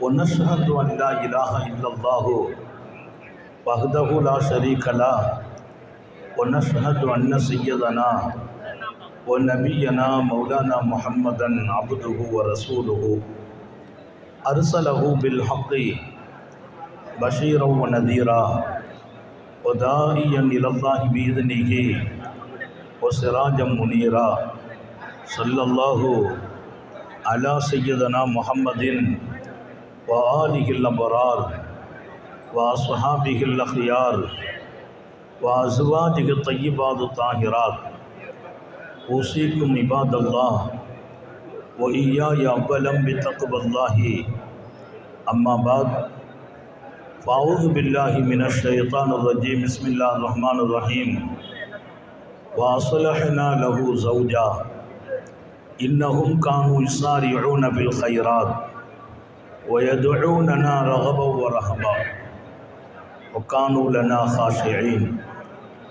ونشهد أن لا إله إلا الله وحده لا شريك له ونشهد أن سيدنا ونبينا مولانا محمدا عبده ورسوله أرسله بالحق بشيرا ونذيرا وداعيا إلى الله بإذنه وسراجا منيرا صلى الله على سيدنا محمد و علی البرار و صحابی الخیار و ازواج کے طیبات و طاہرات اسی کم عباد اللہ و عیا یا بلم تقب اللہ. اما بعد فاؤز بلّہ من الشیطان الرجیم، بسم اللہ الرحمن الرحیم. واصلحنا له زوجا. انهم كانوا يسارعون بالخيرات ويدعوننا رغبا ورهبا وكانوا لنا خاشعين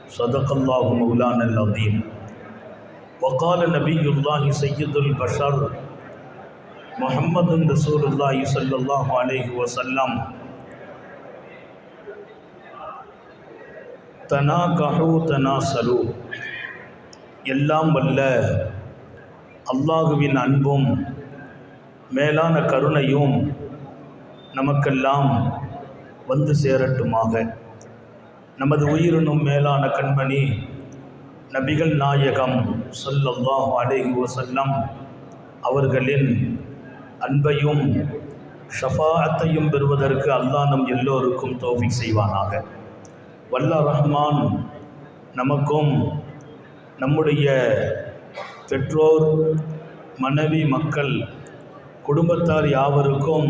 صدق الله مولانا العظيم وقال نبي الله سيد البشر محمد رسول الله صلى الله عليه وسلم தனாகஹு தனாசலு எல்லாம் வல்ல அல்லாஹுவின் அன்பும் மேலான கருணையும் நமக்கெல்லாம் வந்து சேரட்டுமாக. நமது உயிரினும் மேலான கண்மணி நபிகள் நாயகம் சொல்லல்லாஹ் அலைஹி வசல்லம் அவர்களின் அன்பையும் ஷஃபாத்தையும் பெறுவதற்கு அல்லாஹ் நம் எல்லோருக்கும் தோஃபிக் செய்வானாக. வல்ல ரஹ்மான் நமக்கும் நம்முடைய பெற்றோர் மனைவி மக்கள் குடும்பத்தார் யாவருக்கும்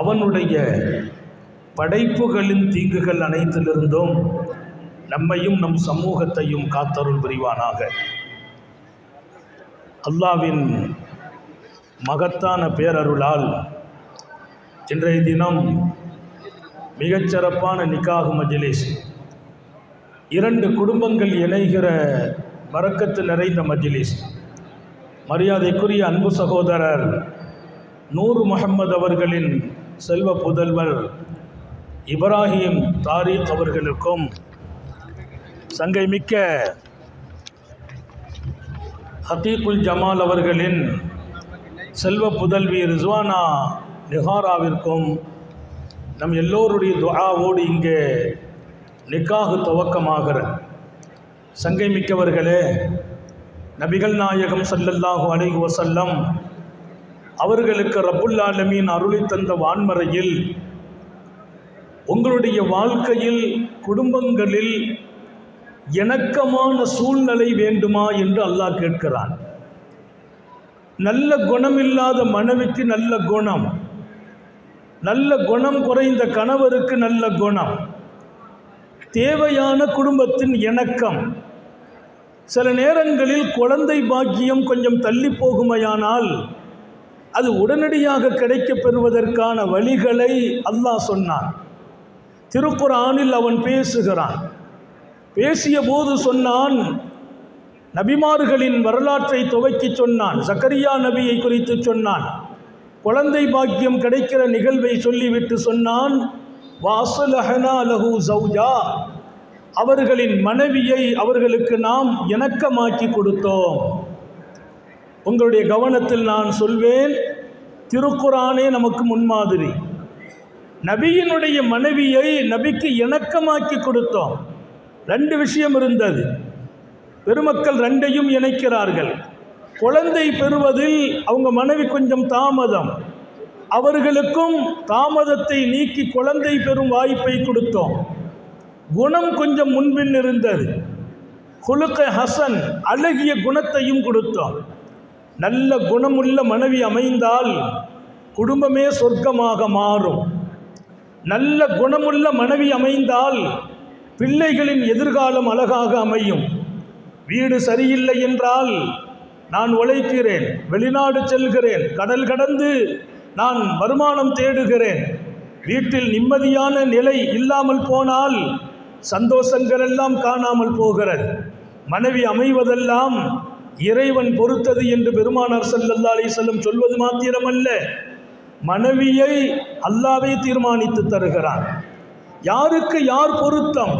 அவனுடைய படைப்புகளின் தீங்குகள் அனைத்திலிருந்தும் நம்மையும் நம் சமூகத்தையும் காத்தருள் புரிவானாக. அல்லாவின் மகத்தான பேரருளால் இன்றைய தினம் மிகச்சிறப்பான நிக்காகு மஜிலிஸ். இரண்டு குடும்பங்கள் இணைகிற வரக்கத்து நிறைந்த மஜிலிஸ். மரியாதைக்குரிய அன்பு சகோதரர் நூறு முகம்மது அவர்களின் செல்வ புதல்வர் இப்ராஹிம் தாரிக் அவர்களுக்கும் சங்கை மிக்க ஹத்தீக்குல் ஜமால் அவர்களின் செல்வ புதல்வி ரிஸ்வானா நிஹாராவிற்கும் நம் எல்லோருடைய துவாவோடு இங்கே நிக்காகு துவக்கமாகிறது சங்கை மிக்கவர்களே நபிகள் நாயகம் சல்லல்லாஹு அலைஹி வசல்லம் அவர்களுக்கு ரபுல்லாலமீன் ஆலமீன் அருளி தந்த வான்மறையில் உங்களுடைய வாழ்க்கையில் குடும்பங்களில் இணக்கமான சூழ்நிலை வேண்டுமா என்று அல்லாஹ் கேட்கிறான். நல்ல குணமில்லாத மனைவிக்கு நல்ல குணம். நல்ல குணம் குறைந்த கணவருக்கு நல்ல குணம். தேவையான குடும்பத்தின் இணக்கம். சில நேரங்களில் குழந்தை பாக்கியம் கொஞ்சம் தள்ளி போகுமையானால் அது உடனடியாக கிடைக்கப் பெறுவதற்கான வழிகளை அல்லாஹ் சொன்னான். திருக்குறானில் அவன் பேசுகிறான். பேசிய போது சொன்னான் நபிமார்களின் வரலாற்றை துவக்கி சொன்னான் சக்கரியா நபியை குறித்து சொன்னான் குழந்தை பாக்கியம் கிடைக்கிற நிகழ்வை சொல்லிவிட்டு சொன்னான் வாசலஹனா லஹு சௌஜா அவர்களின் மனைவியை அவர்களுக்கு நாம் இணக்கமாக்கி கொடுத்தோம். உங்களுடைய கவனத்தில் நான் சொல்வேன் திருக்குறானே நமக்கு முன்மாதிரி. நபியினுடைய மனைவியை நபிக்கு இணக்கமாக்கி கொடுத்தோம். ரெண்டு விஷயம் இருந்தது. பெருமக்கள் ரெண்டையும் இணைக்கிறார்கள். குழந்தை பெறுவதில் அவங்க மனைவி கொஞ்சம் தாமதம். அவர்களுக்கும் தாமதத்தை நீக்கி குழந்தை பெறும் வாய்ப்பை கொடுத்தோம். குணம் கொஞ்சம் முன்பின் இருந்தது. குலுக்க ஹசன் அழகிய குணத்தையும் கொடுத்தோம். நல்ல குணமுள்ள மனைவி அமைந்தால் குடும்பமே சொர்க்கமாக மாறும். நல்ல குணமுள்ள மனைவி அமைந்தால் பிள்ளைகளின் எதிர்காலம் அழகாக அமையும். வீடு சரியில்லை என்றால் நான் உழைக்கிறேன் வெளிநாடு செல்கிறேன் கடல் கடந்து நான் வருமானம் தேடுகிறேன். வீட்டில் நிம்மதியான நிலை இல்லாமல் போனால் சந்தோஷங்கள் எல்லாம் காணாமல் போகிறது. மனைவி அமைவதெல்லாம் இறைவன் பொறுத்தது என்று பெருமானார் சல்லல்லா அலி வஸல்லம் சொல்வது மாத்திரமல்ல. மனைவியை அல்லாவே தீர்மானித்து தருகிறான். யாருக்கு யார் பொருத்தம்?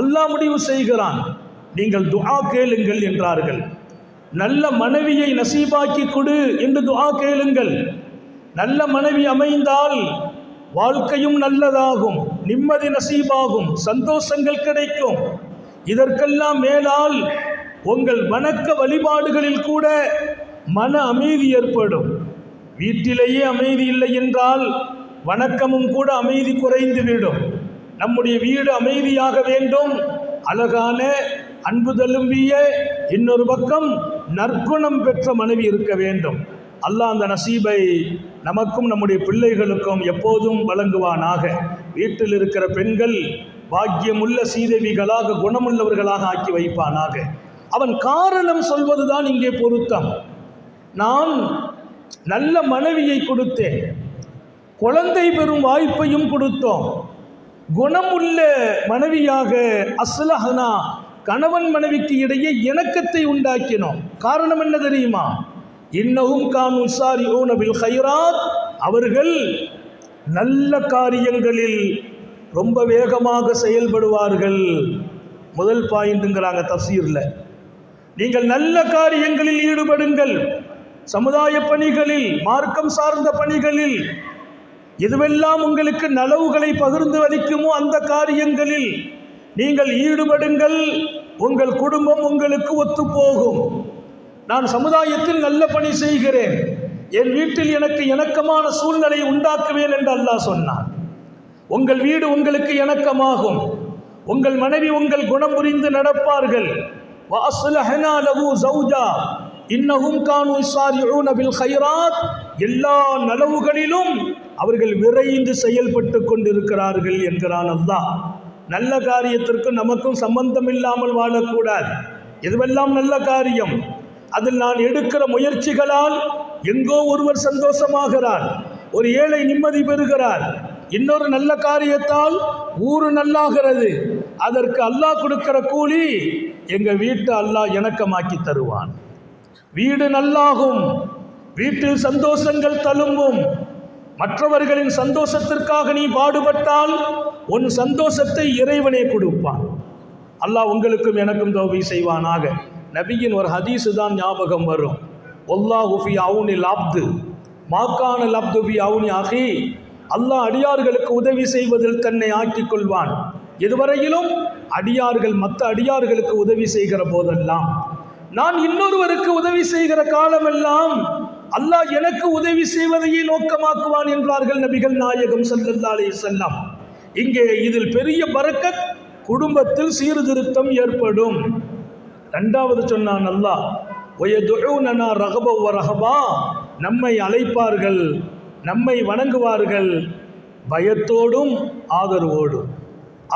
அல்லாஹ் முடிவு செய்கிறான். நீங்கள் துஆ கேளுங்கள் என்றார்கள். நல்ல மனைவியை நசீபாக்கி கொடு என்று துஆ கேளுங்கள். நல்ல மனைவி அமைந்தால் வாழ்க்கையும் நல்லதாகும் நிம்மதி நசீபாகும் சந்தோஷங்கள் கிடைக்கும். இதற்கெல்லாம் மேலால் உங்கள் வணக்க வழிபாடுகளில் கூட மன அமைதி ஏற்படும். வீட்டிலேயே அமைதி இல்லை என்றால் வணக்கமும் கூட அமைதி குறைந்துவிடும் நம்முடைய வீடு அமைதியாக வேண்டும். அழகான அன்பு தழும்பிய இன்னொரு பக்கம் நற்குணம் பெற்ற மனைவி இருக்க வேண்டும். அல்லாஹ் அந்த நசீபை நமக்கும் நம்முடைய பிள்ளைகளுக்கும் எப்போதும் வழங்குவானாக. வீட்டில் இருக்கிற பெண்கள் பாக்கியமுள்ள சீதேவிகளாக குணமுள்ளவர்களாக ஆக்கி வைப்பானாக. அவன் காரணம் சொல்வதுதான் இங்கே பொருத்தம். நான் நல்ல மனைவியை கொடுத்தேன். குழந்தை பெறும் வாய்ப்பையும் கொடுத்தோம். குணமுள்ள மனைவியாக அஸ்லஹனா கணவன் மனைவிக்கு இடையே இணக்கத்தை உண்டாக்கினோம். காரணம் என்ன தெரியுமா? இன்னவும் கான் உசாரி ஊனபில் ஹைராத் அவர்கள் நல்ல காரியங்களில் ரொம்ப வேகமாக செயல்படுவார்கள். முதல் பாயிண்ட்டுங்கிறாங்க தஃசீரில் நீங்கள் நல்ல காரியங்களில் ஈடுபடுங்கள். சமுதாய பணிகளில் மார்க்கம் சார்ந்த பணிகளில் எதுவெல்லாம் உங்களுக்கு நலவுகளை பகிர்ந்து அளிக்குமோ அந்த காரியங்களில் நீங்கள் ஈடுபடுங்கள். உங்கள் குடும்பம் உங்களுக்கு ஒத்துப்போகும். நான் சமுதாயத்தில் நல்ல பணி செய்கிறேன். என் வீட்டில் எனக்கு இணக்கமான சூழ்நிலை உண்டாக்குவேன் என்று அல்லாஹ் சொன்னான். உங்கள் வீடு உங்களுக்கு இணக்கமாகும். உங்கள் மனைவி உங்கள் குணம் புரிந்து நடப்பார்கள். வாசுலஹனா லகு சௌஜா இன்னகும் கானு இசாரியூன பில் ஹைராத் எல்லா நலவுகளிலும் அவர்கள் விரைந்து செயல்பட்டு கொண்டிருக்கிறார்கள் என்கிறான் அல்லாஹ். நல்ல காரியத்திற்கு நமக்கும் சம்பந்தம் இல்லாமல் வாழக்கூடாது. எதுவெல்லாம் நல்ல காரியம்? அதில் நான் எடுக்கிற முயற்சிகளால் எங்கோ ஒருவர் சந்தோஷமாகிறார். ஒரு ஏழை நிம்மதி பெறுகிறார். இன்னொரு நல்ல காரியத்தால் ஊரு நல்லாகிறது. அதற்கு அல்லாஹ் கொடுக்கிற கூலி எங்கள் வீட்டை அல்லாஹ் இணக்கமாக்கி தருவான். வீடு நல்லாகும் வீட்டில் சந்தோஷங்கள் தழும்பும். மற்றவர்களின் சந்தோஷத்திற்காக நீ பாடுபட்டால் உன் சந்தோஷத்தை இறைவனே கொடுப்பான். அல்லாஹ் உங்களுக்கும் எனக்கும் தோவி செய்வானாக. நபியின் ஒரு ஹதீஸு தான் ஞாபகம் வரும். ஒல்லா ஹுஃபி அவுனில் அப்து மாக்கான அப்து ஃபி அவுனி அஹி. அல்லாஹ் அடியார்களுக்கு உதவி செய்வதில் தன்னை ஆக்கிக் கொள்வான். இதுவரையிலும் அடியார்கள் மற்ற அடியார்களுக்கு உதவி செய்கிற போதெல்லாம். நான் இன்னொருவருக்கு உதவி செய்கிற காலமெல்லாம் அல்லாஹ் எனக்கு உதவி செய்வதையே நோக்கமாக்குவான் என்றார்கள் நபிகள் நாயகம் ஸல்லல்லாஹு செல்லாம் இங்கே இதில் பெரிய பறக்கத் குடும்பத்தில் சீர்திருத்தம் ஏற்படும். ரெண்டாவது சொன்னான் அல்லாஹ் ஒயதுனா ரகப ரகபா நம்மை அழைப்பார்கள் நம்மை வணங்குவார்கள். பயத்தோடும் ஆதரவோடும்.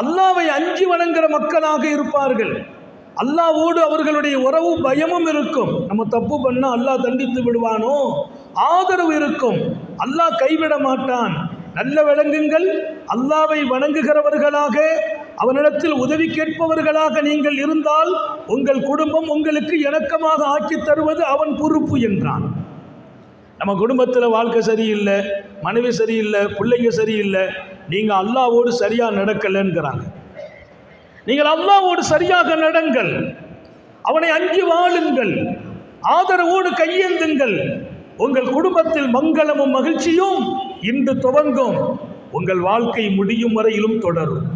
அல்லாவை அஞ்சி வணங்குற மக்களாக இருப்பார்கள். அல்லாவோடு அவர்களுடைய உறவு பயமும் இருக்கும். நம்ம தப்பு பண்ணால் அல்லாஹ் தண்டித்து விடுவானோ? ஆதரவு இருக்கும். அல்லாஹ் கைவிட மாட்டான். நல்ல விளங்குங்கள். அல்லாவை வணங்குகிறவர்களாக அவனிடத்தில் உதவி கேட்பவர்களாக நீங்கள் இருந்தால் உங்கள் குடும்பம் உங்களுக்கு இணக்கமாக ஆக்கி தருவது அவன் பொறுப்பு என்றான். நம்ம குடும்பத்தில் வாழ்க்கை சரியில்லை மனைவி சரியில்லை பிள்ளைங்க சரியில்லை நீங்கள் அல்லாவோடு சரியாக நடக்கலைங்கிறாங்க நீங்கள் அல்லாவோடு சரியாக நடங்கள். அவனை அஞ்சி வாழுங்கள். ஆதரவோடு கையேந்துங்கள். உங்கள் குடும்பத்தில் மங்களமும் மகிழ்ச்சியும் இன்று துவங்கும். உங்கள் வாழ்க்கை முடியும் வரையிலும் தொடரும்.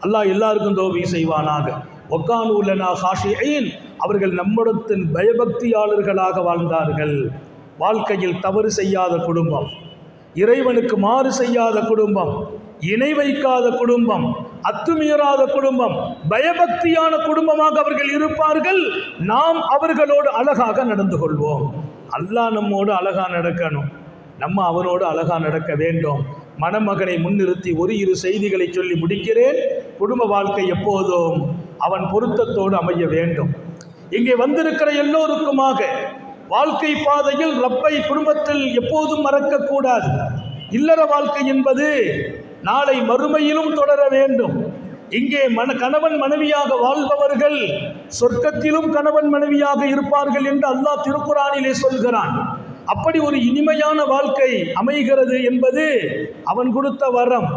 அல்லாஹ் எல்லாருக்கும் தோவி செய்வானாக. ஒக்கானூலனா ஹாஷியின். அவர்கள் நம்மிடத்தின் பயபக்தியாளர்களாக வாழ்ந்தார்கள். வாழ்க்கையில் தவறு செய்யாத குடும்பம். இறைவனுக்கு மாறு செய்யாத குடும்பம் இணை வைக்காத குடும்பம் அத்துமீறாத குடும்பம் பயபக்தியான குடும்பமாக அவர்கள் இருப்பார்கள் நாம் அவர்களோடு அழகாக நடந்து கொள்வோம். அல்லாஹ் நம்மோடு அழகாக நடக்கணும். நம்ம அவனோடு அழகாக நடக்க வேண்டும். மணமகனை முன்னிறுத்தி ஒரு இரு செய்திகளை சொல்லி முடிக்கிறேன். குடும்ப வாழ்க்கை எப்போதும் அவன் பொருத்தத்தோடு அமைய வேண்டும். இங்கே வந்திருக்கிற எல்லோருக்குமாக வாழ்க்கை பாதையில் ரப்பை குடும்பத்தில் எப்போதும் மறக்கக்கூடாது. இல்லற வாழ்க்கை என்பது நாளை மறுமையிலும் தொடர வேண்டும். இங்கே மன கணவன் மனைவியாக வாழ்பவர்கள் சொர்க்கத்திலும் கணவன் மனைவியாக இருப்பார்கள் என்று அல்லாஹ் திருக்குறானிலே சொல்கிறான். அப்படி ஒரு இனிமையான வாழ்க்கை அமைகிறது என்பது அவன் கொடுத்த வரம்.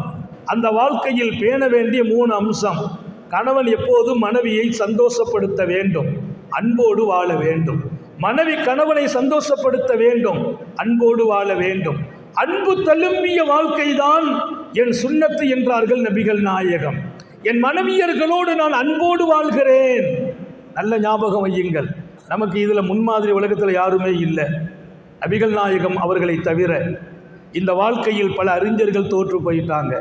அந்த வாழ்க்கையில் பேண வேண்டிய மூணு அம்சம். கணவன் எப்போதும் மனைவியை சந்தோஷப்படுத்த வேண்டும். அன்போடு வாழ வேண்டும். மனைவி கணவனை சந்தோஷப்படுத்த வேண்டும் அன்போடு வாழ வேண்டும். அன்பு தழும்பிய வாழ்க்கைதான் என் சுண்ணத்து என்றார்கள் நபிகள் நாயகம். என் மனைவியர்களோடு நான் அன்போடு வாழ்கிறேன். நல்ல ஞாபகம் வையுங்கள். நமக்கு இதில் முன்மாதிரி உலகத்தில் யாருமே இல்லை. நபிகள் நாயகம் அவர்களை தவிர இந்த வாழ்க்கையில் பல அறிஞர்கள் தோற்று போயிட்டாங்க.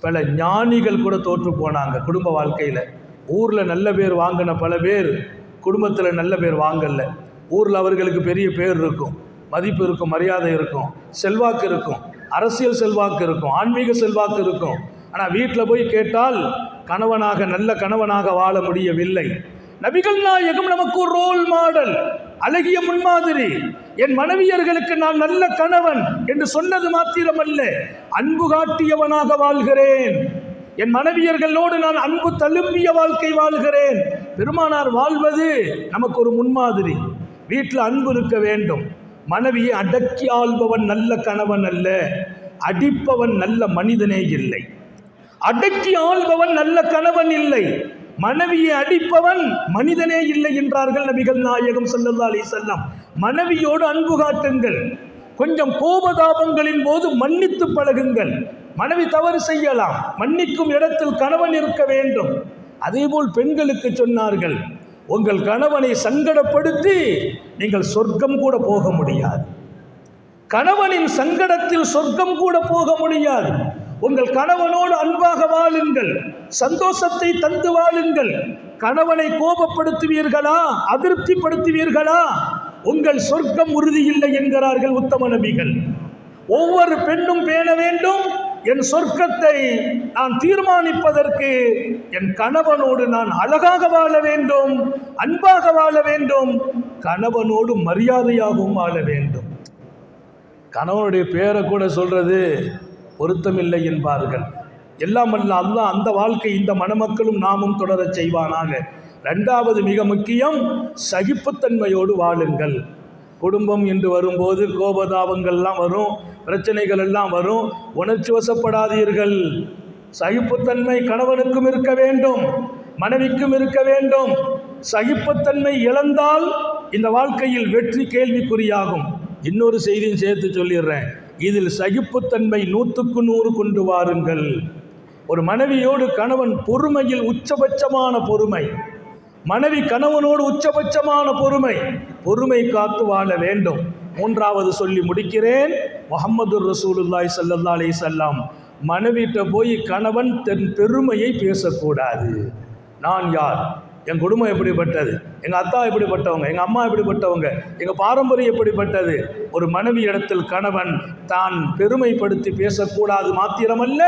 பல ஞானிகள் கூட தோற்று போனாங்க குடும்ப வாழ்க்கையில். ஊரில் நல்ல பேர் வாங்கின பல பேர் குடும்பத்தில் நல்ல பேர் வாங்கல. ஊரில் அவர்களுக்கு பெரிய பேர் இருக்கும். மதிப்பு இருக்கும் மரியாதை இருக்கும். செல்வாக்கு இருக்கும். அரசியல் செல்வாக்கு இருக்கும். ஆன்மீக செல்வாக்கு இருக்கும். ஆனால் வீட்டில் போய் கேட்டால் கணவனாக நல்ல கணவனாக வாழ முடியவில்லை. நபிகள் நாயகம் நமக்கு ஒரு ரோல் மாடல் அழகிய முன்மாதிரி. என் மனைவியர்களுக்கு நான் நல்ல கணவன் என்று சொன்னது மாத்திரமல்ல அன்பு காட்டியவனாக வாழ்கிறேன். என் மனைவியர்களோடு நான் அன்பு தழும்பிய வாழ்க்கை வாழ்கிறேன். பெருமானார் வாழ்வது நமக்கு ஒரு முன்மாதிரி. வீட்டில் அன்பு இருக்க வேண்டும். மனைவியை அடக்கி ஆள்பவன் நல்ல கணவன் அல்ல அடிப்பவன் நல்ல மனிதனே இல்லை. அடக்கி ஆள்பவன் நல்ல கணவன் இல்லை மனைவியை அடிப்பவன் மனிதனே இல்லை என்றார்கள் நபிகள் நாயகம் ஸல்லல்லாஹு அலி வஸல்லம். மனைவியோடு அன்பு காட்டுங்கள். கொஞ்சம் கோபதாபங்களின் போது மன்னித்து பழகுங்கள். மனைவி தவறு செய்யலாம். மன்னிக்கும் இடத்தில் கணவன் இருக்க வேண்டும். அதேபோல் பெண்களுக்கு சொன்னார்கள் உங்கள் கணவனை சங்கடப்படுத்தி நீங்கள் சொர்க்கம் கூட போக முடியாது. கணவனின் சங்கடத்தில் சொர்க்கம் கூட போக முடியாது. உங்கள் கணவனோடு அன்பாக வாழுங்கள். சந்தோஷத்தை தந்து வாழுங்கள். கணவனை கோபப்படுத்துவீர்களா? அதிருப்திப்படுத்துவீர்களா? உங்கள் சொர்க்கம் உறுதியில்லை என்கிறார்கள் உத்தம நபிகள். ஒவ்வொரு பெண்ணும் பேண வேண்டும். என் சொர்க்கத்தை நான் தீர்மானிப்பதற்கு என் கணவனோடு நான் அழகாக வாழ வேண்டும் அன்பாக வாழ வேண்டும் கணவனோடு மரியாதையாகவும் வாழ வேண்டும். கணவனுடைய பேரை கூட சொல்றது பொருத்தமில்லை என்பார்கள். எல்லாம் அல்ல அல்லா அந்த வாழ்க்கை இந்த மணமக்களும் நாமும் தொடரச் செய்வானாக. ரெண்டாவது மிக முக்கியம் சகிப்புத்தன்மையோடு வாழுங்கள். குடும்பம் என்று வரும்போது கோபதாபங்கள்லாம் வரும் பிரச்சனைகள் எல்லாம் வரும். உணர்ச்சி வசப்படாதீர்கள். சகிப்புத்தன்மை கணவனுக்கும் இருக்க வேண்டும் மனைவிக்கும் இருக்க வேண்டும். சகிப்புத்தன்மை இழந்தால் இந்த வாழ்க்கையில் வெற்றி கேள்விக்குறியாகும். இன்னொரு செய்தியும் சேர்த்து சொல்லிடுறேன். இதில் சகிப்புத்தன்மை நூற்றுக்கு நூறு கொண்டு வாருங்கள். ஒரு மனைவியோடு கணவன் பொறுமையில் உச்சபட்சமான பொறுமை. மனைவி கணவனோடு உச்சபட்சமான பொறுமை பொறுமை காத்து வாழ வேண்டும். மூன்றாவது சொல்லி முடிக்கிறேன். முகமது ரசூலுல்லாய் சல்லல்லா அலி சொல்லாம் மனைவிட்ட போய் கணவன் தன் பெருமையை பேசக்கூடாது. நான் யார்? என் குடும்பம் எப்படிப்பட்டது? எங்கள் அத்தா எப்படிப்பட்டவங்க? எங்கள் அம்மா எப்படிப்பட்டவங்க? எங்கள் பாரம்பரியம் எப்படிப்பட்டது? ஒரு மனைவி இடத்தில் கணவன் தான் பெருமைப்படுத்தி பேசக்கூடாது மாத்திரமல்ல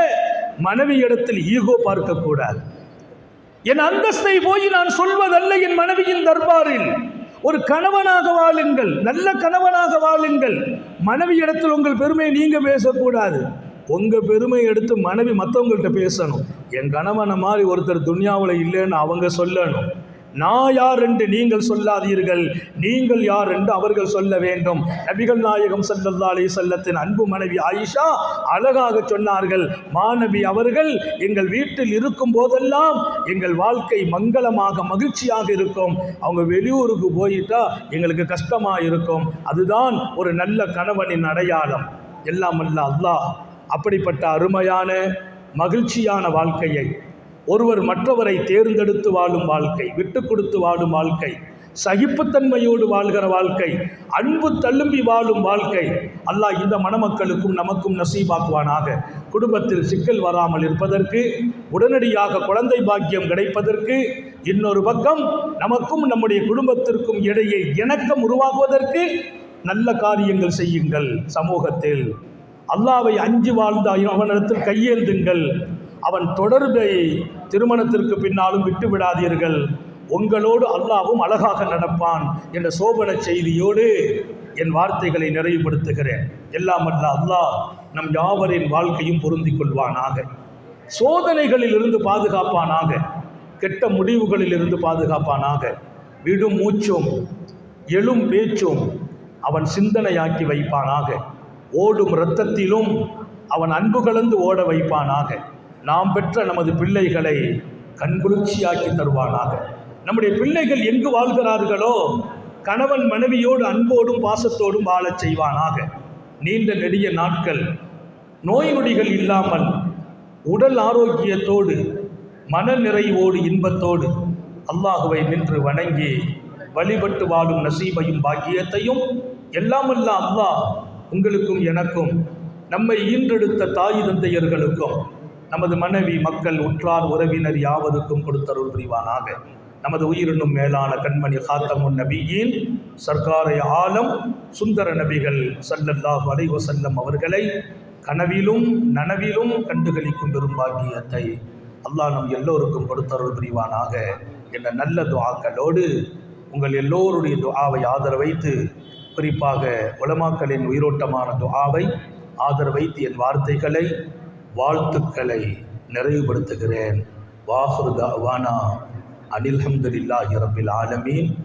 மனைவி இடத்தில் ஈகோ பார்க்கக்கூடாது. என் அந்தஸ்தை போய் நான் சொல்வதல்ல என் மனைவியின் தர்பாரில். ஒரு கணவனாக வாழுங்கள் நல்ல கணவனாக வாழுங்கள். மனைவி இடத்தில் உங்கள் பெருமையை நீங்கள் பேசக்கூடாது. உங்கள் பெருமை எடுத்து மனைவி மற்றவங்கள்ட்ட பேசணும். என் கணவனை மாதிரி ஒருத்தர் துன்யாவில் இல்லைன்னு அவங்க சொல்லணும். நான் யார் என்று நீங்கள் சொல்லாதீர்கள். நீங்கள் யார் என்று அவர்கள் சொல்ல வேண்டும். நபிகள் நாயகம் சல்லல்லா அலி செல்லத்தின் அன்பு மனைவி ஆயிஷா அழகாக சொன்னார்கள். மாணவி அவர்கள் எங்கள் வீட்டில் இருக்கும் போதெல்லாம் எங்கள் வாழ்க்கை மங்களமாக மகிழ்ச்சியாக இருக்கும். அவங்க வெளியூருக்கு போயிட்டா எங்களுக்கு கஷ்டமாக இருக்கும். அதுதான் ஒரு நல்ல கணவனின் அடையாளம். எல்லாம் அல்ல அல்லாஹ். அப்படிப்பட்ட அருமையான மகிழ்ச்சியான வாழ்க்கையை ஒருவர் மற்றவரை தேர்ந்தெடுத்து வாழும் வாழ்க்கை விட்டு கொடுத்து வாழும் வாழ்க்கை சகிப்புத்தன்மையோடு வாழ்கிற வாழ்க்கை அன்பு தள்ளும்பி வாழும் வாழ்க்கை அல்லாஹ் இந்த மணமக்களுக்கும் நமக்கும் நசீபாக்குவானாக. குடும்பத்தில் சிக்கல் வராமல் இருப்பதற்கு உடனடியாக குழந்தை பாக்கியம் கிடைப்பதற்கு இன்னொரு பக்கம் நமக்கும் நம்முடைய குடும்பத்திற்கும் இடையே இணக்கம் உருவாகுவதற்கு நல்ல காரியங்கள் செய்யுங்கள் சமூகத்தில். அல்லாவை அஞ்சு வாழ்ந்த அவனிடத்தில் கையேந்துங்கள். அவன் தொடர்பை திருமணத்திற்கு பின்னாலும் விட்டு விடாதீர்கள். உங்களோடு அல்லாவும் அழகாக நடப்பான் என்ற சோபன செய்தியோடு என் வார்த்தைகளை நிறைவுபடுத்துகிறேன். எல்லாம் அல்ல அல்லாஹ் நம் யாவரின் வாழ்க்கையும் பொருந்தி கொள்வானாக. சோதனைகளில் இருந்து பாதுகாப்பானாக. கெட்ட முடிவுகளில் இருந்து பாதுகாப்பானாக. விடும் மூச்சும் எழும் பேச்சும் அவன் சிந்தனையாக்கி வைப்பானாக. ஓடும் இரத்தத்திலும் அவன் அன்பு கலந்து ஓட வைப்பானாக. நாம் பெற்ற நமது பிள்ளைகளை கண்குளிர்ச்சியாக்கி தருவானாக. நம்முடைய பிள்ளைகள் எங்கு வாழ்கிறார்களோ கணவன் மனைவியோடு அன்போடும் பாசத்தோடும் வாழச் செய்வானாக. நீண்ட நெடிய நாட்கள் நோய் நொடிகள் இல்லாமல் உடல் ஆரோக்கியத்தோடு மன நிறைவோடு இன்பத்தோடு அல்லாஹுவை நின்று வணங்கி வழிபட்டு வாழும் நசீபையும் பாக்கியத்தையும் எல்லாமல்ல அல்லாஹ் உங்களுக்கும் எனக்கும் நம்மை ஈன்றெடுத்த தாய் தந்தையர்களுக்கும் நமது மனைவி மக்கள் உற்றார் உறவினர் யாவருக்கும் கொடுத்தருள் புரிவானாக. நமது உயிரினும் மேலான கண்மணி காத்தமுன் நபியின் சர்க்காரை ஆலம் சுந்தர நபிகள் சல்லல்லாஹ் அலைஹி செல்லம் அவர்களை கனவிலும் நனவிலும் கண்டுகளிக்கும் பெரும்பாக்கியத்தை அல்லாஹ் நம் எல்லோருக்கும் கொடுத்தருள் புரிவானாக என்ற நல்ல துவாக்களோடு உங்கள் எல்லோருடைய துஆவை ஆதரவைத்து குறிப்பாக உலமாக்களின் உயிரோட்டமான துஆவை ஆதரவைத்து என் வார்த்தைகளை வாழ்த்துக்களை நிறைவுபடுத்துகிறேன். வாஹுர் தாவானா அனில்ஹம்துலில்லாஹி ரபில் ஆலமீன்.